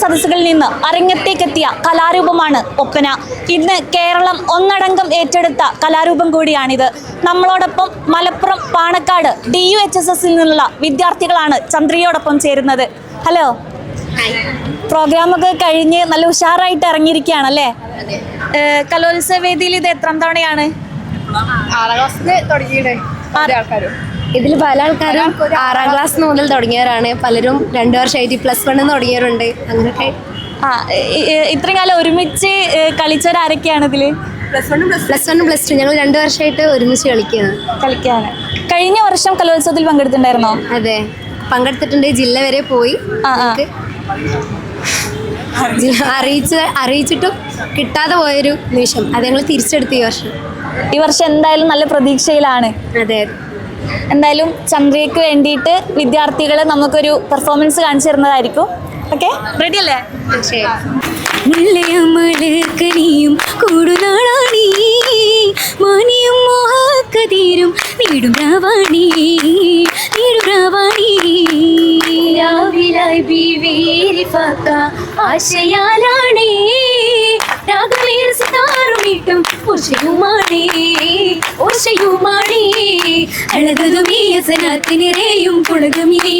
സദസ്സുകളിൽ നിന്ന് അരങ്ങത്തേക്കെത്തിയ കലാരൂപമാണ് ഒപ്പന. ഇന്ന് കേരളം ഒന്നടങ്കം ഏറ്റെടുത്ത കലാരൂപം കൂടിയാണിത്. നമ്മളോടൊപ്പം Malappuram Panakkad D U H S എസിൽ നിന്നുള്ള വിദ്യാർത്ഥികളാണ് ചന്ദ്രിയോടൊപ്പം ചേരുന്നത്. ഹലോ പ്രോഗ്രാമൊക്കെ കഴിഞ്ഞ് നല്ല ഉഷാറായിട്ട് ഇറങ്ങിയിരിക്കുകയാണ് അല്ലേ? കലോത്സവ വേദിയിൽ ഇത് എത്രാം തവണയാണ്? ഇതിൽ പല ആൾക്കാരും ആറാം ക്ലാസ് മുതൽ തുടങ്ങിയവരാണ്. പലരും രണ്ടു വർഷമായിട്ട് പ്ലസ് വണ്ണിൽ തുടങ്ങിയവരുണ്ട്. അങ്ങനെയൊക്കെ. ആ ഇത്രയും കാലം ഒരുമിച്ച് കളിച്ചവരാരൊക്കെയാണ് ഇതിൽ plus one plus plus plus two ഞങ്ങൾ രണ്ടു വർഷമായിട്ട് ഒരുമിച്ച് കളിക്കുകയാണ്. കളിക്കാൻ കഴിഞ്ഞ വർഷം കലോത്സവത്തിൽ പങ്കെടുത്തിട്ടുണ്ടായിരുന്നോ? അതെ. പങ്കെടുത്തിട്ടുണ്ട്. ജില്ല വരെ പോയി. അറിയിച്ച് അറിയിച്ചിട്ടും കിട്ടാതെ പോയൊരു നിമിഷം. അത് ഞങ്ങൾ തിരിച്ചെടുത്തു ഈ വർഷം. ഈ വർഷം എന്തായാലും നല്ല പ്രതീക്ഷയിലാണ്. അതെ. എന്തായാലും ചന്ദ്രയ്ക്ക് വേണ്ടിയിട്ട് വിദ്യാർത്ഥികൾ നമുക്കൊരു പെർഫോമൻസ് കാണിച്ചു തരുന്നതായിരിക്കും. ഓക്കെ റെഡി അല്ലേ? മുല്ലയമലക്കനിയും കൂടുനാളാണീ. മാനിയും മോഹക്കതീരും വീടും രാവാണി. രാവിലായി ബീവീരിഫാക്ക ആശയാലാണേ രാഗമേർ സിതാറുമിട്ടും ഉഷയുമാണേ ഉഷയുമാണേ അഴകതുമീ സനാത്തിനിറേയും പുളകമിലേ